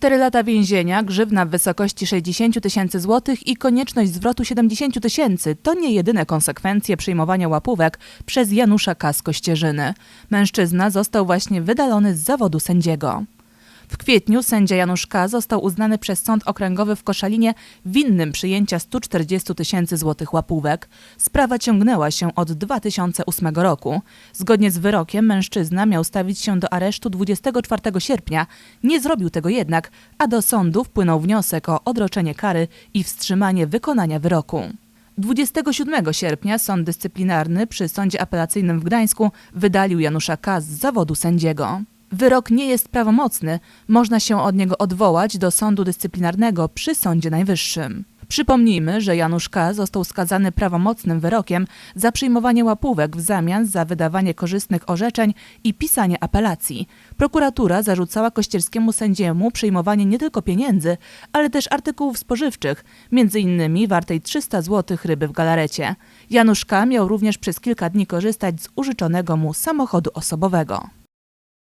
Cztery lata więzienia, grzywna w wysokości 60 tysięcy złotych i konieczność zwrotu 70 tysięcy to nie jedyne konsekwencje przyjmowania łapówek przez Janusza K. z Kościerzyny. Mężczyzna został właśnie wydalony z zawodu sędziego. W kwietniu sędzia Janusz K. został uznany przez Sąd Okręgowy w Koszalinie winnym przyjęcia 140 tysięcy złotych łapówek. Sprawa ciągnęła się od 2008 roku. Zgodnie z wyrokiem mężczyzna miał stawić się do aresztu 24 sierpnia. Nie zrobił tego jednak, a do sądu wpłynął wniosek o odroczenie kary i wstrzymanie wykonania wyroku. 27 sierpnia sąd dyscyplinarny przy Sądzie Apelacyjnym w Gdańsku wydalił Janusza K. z zawodu sędziego. Wyrok nie jest prawomocny, można się od niego odwołać do sądu dyscyplinarnego przy Sądzie Najwyższym. Przypomnijmy, że Janusz K. został skazany prawomocnym wyrokiem za przyjmowanie łapówek w zamian za wydawanie korzystnych orzeczeń i pisanie apelacji. Prokuratura zarzucała kościerskiemu sędziemu przyjmowanie nie tylko pieniędzy, ale też artykułów spożywczych, innymi wartej 300 zł ryby w galarecie. Janusz K. miał również przez kilka dni korzystać z użyczonego mu samochodu osobowego.